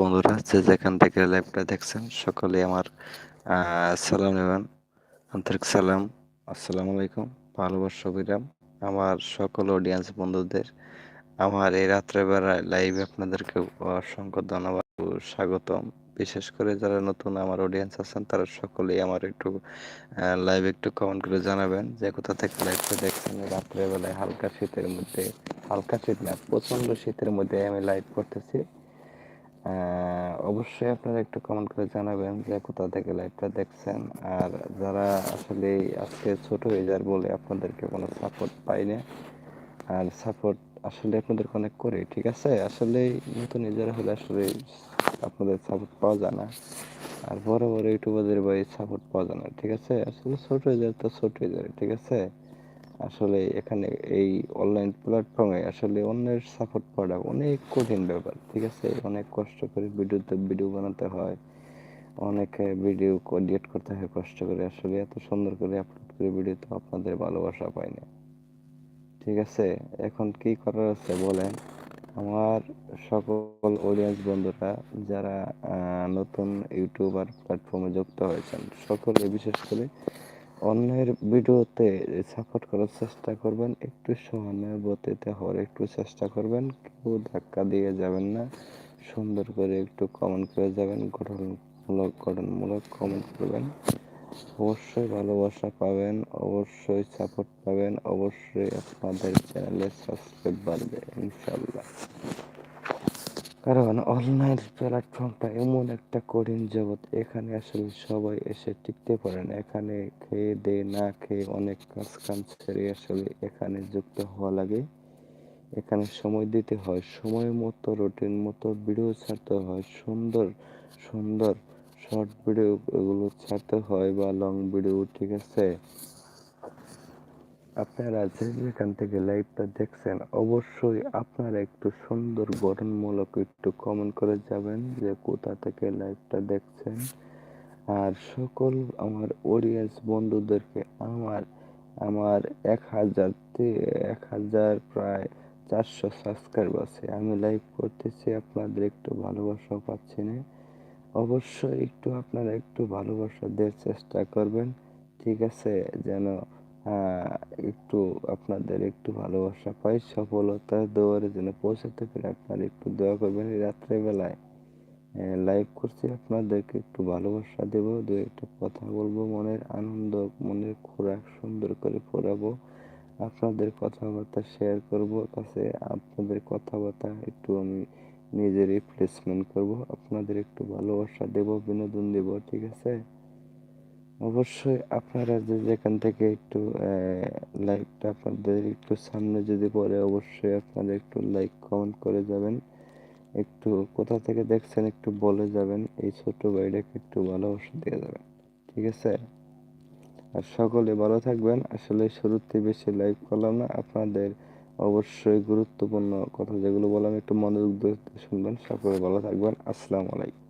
বন্ধুরা, যে যেখান থেকে লাইভটা দেখছেন সকলে আমার সালাম নেবেন। আন্তরিক সালাম। আসসালামু আলাইকুম। ভালোবাসা বিরাম আমার সকল অডিয়েন্স বন্ধুদের, আমার এই রাত্রেবেলায় লাইভে আপনাদেরকে অসংখ্য ধন্যবাদ স্বাগতম। বিশেষ করে যারা নতুন আমার অডিয়েন্স আছেন, তারা সকলেই আমার একটু লাইভ একটু কমেন্ট করে জানাবেন যে কোথা থেকে লাইভটা দেখছেন। রাত্রেবেলায় হালকা শীতের মধ্যে, হালকা শীত না প্রচণ্ড শীতের মধ্যে আমি লাইভ করতেছি। অবশ্যই আপনারা একটু কমেন্ট করে জানাবেন যে কোথা থেকে লাইভটা দেখছেন। আর যারা আসলে আজকে ছোট হয়ে যার বলে আপনাদেরকে কোনো সাপোর্ট পাই না আর সাপোর্ট আসলে আপনাদেরকে অনেক করি, ঠিক আছে? আসলে নতুন নিজেরা হলে আসলে আপনাদের সাপোর্ট পাওয়া যায় না। আর বড় বড় ইউটিউবারদের ভাই সাপোর্ট পাওয়া যায় না, ঠিক আছে? আসলে ছোট হয়ে যায় তো ছোট হয়ে যাবে ঠিক আছে? আসলে এখানে এই অনলাইন প্ল্যাটফর্মে আসলে অন্যের সাপোর্ট পাওয়াটা অনেক কঠিন ব্যাপার, ঠিক আছে? অনেক কষ্ট করে ভিডিওতে ভিডিও বানাতে হয়, অনেক ভিডিও এডিট করতে হয় কষ্ট করে, আসলে এত সুন্দর করে আপলোড করে ভিডিও তো আপনাদের ভালোবাসা পাই না, ঠিক আছে? এখন কি করার আছে বলেন? আমার সকল অডিয়েন্স বন্ধুরা যারা নতুন ইউটিউবার প্ল্যাটফর্মে যুক্ত হয়েছেন, সকলে বিশেষ করে অন্যের ভিডিওতে সাপোর্ট করার চেষ্টা করবেন, একটু সহানুভূতিতে হওয়ার একটু চেষ্টা করবেন, কেউ ধাক্কা দিয়ে যাবেন না। সুন্দর করে একটু কমেন্ট করে যাবেন, গঠনমূলক গঠনমূলক কমেন্ট করবেন। অবশ্যই ভালোবাসা পাবেন, অবশ্যই সাপোর্ট পাবেন, অবশ্যই আপনাদের চ্যানেলে সাবস্ক্রাইব বাড়বে ইনশাল্লাহ কারণ অনলাইন প্ল্যাটফর্মটা এমন একটা কঠিন জগৎ, এখানে আসলে সবাই এসে টিকতে পারে না। এখানে খেয়ে দে, না খেয়ে অনেক কাজ কাম ছেড়ে আসলে এখানে যুক্ত হওয়া লাগে। এখানে সময় দিতে হয়, সময় মতো, রুটিন মতো ভিডিও ছাড়তে হয়, সুন্দর সুন্দর শর্ট ভিডিও এগুলো ছাড়তে হয় বা লং ভিডিও, ঠিক আছে? আপনারা যে যেখান থেকে লাইভটা দেখছেন, অবশ্যই আপনারা একটু সুন্দর গঠনমূলক একটু কমেন্ট করে যাবেন যে কোথা থেকে লাইভটা দেখছেন। আর সকল আমার অডিয়েন্স বন্ধুদেরকে আমার আমার এক হাজার এক হাজার প্রায় চারশো সাবস্ক্রাইব আছে। আমি লাইভ করতেছি, আপনাদের একটু ভালোবাসা পাচ্ছি না। অবশ্যই একটু আপনারা একটু ভালোবাসা দেওয়ার চেষ্টা করবেন। ঠিক আছে, যেন একটু আপনাদের একটু ভালোবাসা পাই সফলতার দৌড়ে যেন পৌঁছাতে পারি আপনারা একটু দোয়া করবেন। রাত্রেবেলায় লাইভ করছি আপনাদেরকে একটু ভালোবাসা দেব, দু একটা কথা বলব, মনের আনন্দ, মনের খোরাক সুন্দর করে ফোরাবো আপনাদের কথাবার্তা শেয়ার করব, কাছে আপনাদের কথাবার্তা একটু আমি নিজে রিপ্লেসমেন্ট করব, আপনাদের একটু ভালোবাসা দেব, বিনোদন দেব, ঠিক আছে? অবশ্যই আপনারা যে যেখান থেকে একটু লাইকটা আপনাদের একটু সামনে যদি পড়ে, অবশ্যই আপনারা একটু লাইক কমেন্ট করে যাবেন। একটু কোথা থেকে দেখছেন একটু বলে যাবেন, এই ছোট ভাইটাকে একটু ভালোবাসা দিয়ে যাবেন, ঠিক আছে? আর সকলে ভালো থাকবেন। আসলে শুরুতে বেশি লাইভ করলাম না, আপনাদের অবশ্যই গুরুত্বপূর্ণ কথা যেগুলো বললাম, একটু মনোযোগ দিয়ে শুনবেন। সকলে ভালো থাকবেন। আসসালামু আলাইকুম।